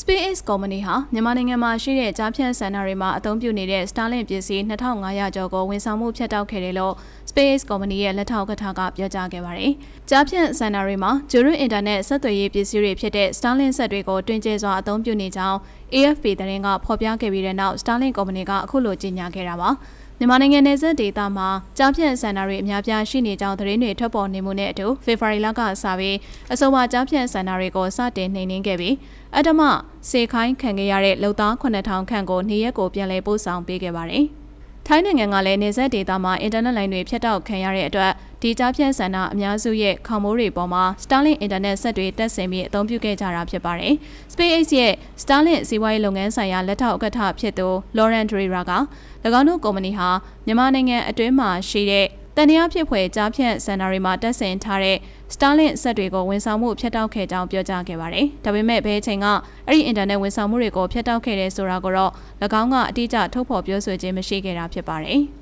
SpaceX ကုမ္ပဏီဟာမြန်မာနိုင်ငံမှာရှိတဲ့ကြားဖြတ်စင်တာတွေမှာအသုံးပြုနေတဲ့ Starlink ပစ္စည်း2500ကျော်ကိုဝန်ဆောင်မှုဖြတ်တောက်ခဲ့တယ်လို့ SpaceX ကုမ္ပဏီရဲ့လက်ထောက်ကထာကပြောကြားခဲ့ပါတယ်။ကြားဖြတ်စင်တာတွေမှာဂျူရင်းအင်တာနက်ဆက်သွယ်ရေးပစ္စည်းတွေဖြစ်တဲ့ Starlink ဆက်တွေကိုတွင်ကျဲစွာအသုံးပြုနေကြောင်း AFP သတင်းကဖော်ပြခဲ့ပြီးတဲ့နောက် Starlink ကုမ္ပဏီကအခုလိုကြေညာခဲ့တာပါ။ မြန်မာနိုင်ငံနယ်စပ်ဒေသမှာကြားဖြတ်စင်တာတွေအများပြားရှိနေကြောင်းသတင်းတွေထွက်ပေါ်နေမှုနဲ့အတူဖေဖော်ဝါရီလကစပြီးအဆိုပါကြားဖြတ်စင်တာတွေကိုစတင်နှိမ်နင်းခဲ့ပြီးအတ္တမစေခိုင်းခံခဲ့ရတဲ့လုံသား9000ခန့်ကိုနေရက်ကိုပြန်လည်ပို့ဆောင်ပေးခဲ့ပါတယ်။ ထိုင်းနိုင်ငံကလည်းနေဆက်ဒေတာမှာအင်တာနက်လိုင်းတွေဖြတ်တောက်ခံရတဲ့အတွက်ဒီကြားဖြတ်စံနာအများစုရဲ့ခေါင်မိုးတွေပေါ်မှာ Starlink အင်တာနက်ဆက်တွေတက်ဆင်ပြီးအသုံးပြုခဲ့ကြတာဖြစ်ပါတယ်။ SpaceX ရဲ့ Starlink စီးပွားရေးလုပ်ငန်းဆိုင်ရာလက်ထောက်ဥက္ကဋ္ဌဖြစ်သူ Lauren Dreyer က၎င်းတို့ကုမ္ပဏီဟာမြန်မာနိုင်ငံအတွင်းမှာရှိတဲ့တန်တရားဖြစ်ဖွယ်ကြားဖြတ်စင်တာတွေမှာတက်ဆင်ထားတဲ့ Starlink ဆက်တွေကိုဝန်ဆောင်မှုဖျက်တောက်ခဲ့ကြောင်းပြောကြားခဲ့ပါတယ်။ဒါပေမဲ့ဘယ်အချိန်ကအဲ့ဒီအင်တာနက်ဝန်ဆောင်မှုတွေကိုဖျက်တောက်ခဲ့တယ်ဆိုတာကိုတော့၎င်းကအတိအကျထုတ်ဖော်ပြောဆိုခြင်းမရှိခဲ့တာဖြစ်ပါတယ်။